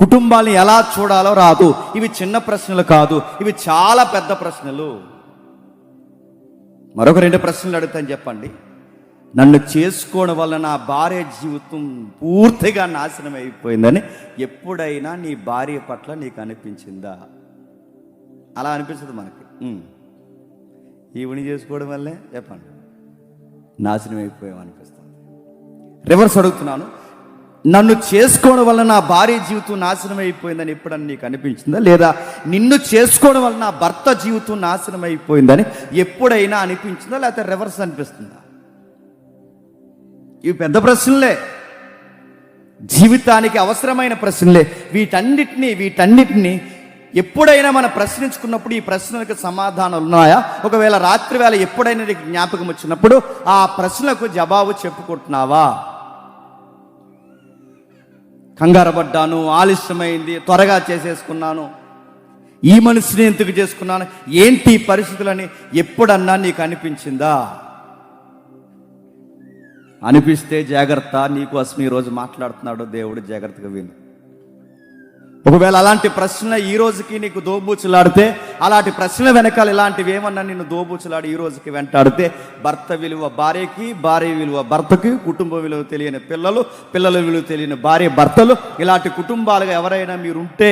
కుటుంబాన్ని ఎలా చూడాలో రాదు. ఇవి చిన్న ప్రశ్నలు కాదు. ఇవి చాలా పెద్ద ప్రశ్నలు. మరొక రెండు ప్రశ్నలు అడుగుతాను చెప్పండి. నన్ను చేసుకోవడం వల్ల నా భార్య జీవితం పూర్తిగా నాశనం అయిపోయిందని ఎప్పుడైనా నీ భార్య పట్ల నీకు అనిపించిందా? అలా అనిపించదు మనకి. ఈవిని చేసుకోవడం వల్లే చెప్పండి. నాశనం అయిపోయాం అనిపిస్తుంది రివర్స్ అడుగుతున్నాను. నన్ను చేసుకోవడం వల్ల నా భార్య జీవితం నాశనం అయిపోయిందని ఎప్పుడన్నా నీకు అనిపించిందా? లేదా నిన్ను చేసుకోవడం వల్ల నా భర్త జీవితం నాశనం అయిపోయిందని ఎప్పుడైనా అనిపించిందా? లేకపోతే రివర్స్ అనిపిస్తుందా? ఇవి పెద్ద ప్రశ్నలే. జీవితానికి అవసరమైన ప్రశ్నలే. వీటన్నిటినీ వీటన్నిటినీ ఎప్పుడైనా మనం ప్రశ్నించుకున్నప్పుడు ఈ ప్రశ్నలకు సమాధానాలు ఉన్నాయా? ఒకవేళ రాత్రి వేళ ఎప్పుడైనా నీకు జ్ఞాపకం వచ్చినప్పుడు ఆ ప్రశ్నలకు జవాబు చెప్పుకుంటున్నావా? కంగారపడ్డాను ఆలస్యమైంది త్వరగా చేసేసుకున్నాను. ఈ మనిషిని ఎందుకు చేసుకున్నాను? ఏంటి ఈ పరిస్థితులని ఎప్పుడన్నా నీకు అనిపించిందా? అనిపిస్తే జాగ్రత్త నీకోసం ఈరోజు మాట్లాడుతున్నాడు దేవుడు జాగ్రత్తగా విను. ఒకవేళ అలాంటి ప్రశ్న ఈ రోజుకి నీకు దోబూచులాడితే అలాంటి ప్రశ్న వెనకాల ఇలాంటివి ఏమన్నా నిన్ను దోబూచులాడి ఈ రోజుకి వెంటాడితే భర్త విలువ భార్యకి భార్య విలువ భర్తకి కుటుంబ విలువ తెలియని పిల్లలు పిల్లల విలువ తెలియని భార్య భర్తలు ఇలాంటి కుటుంబాలుగా ఎవరైనా మీరుంటే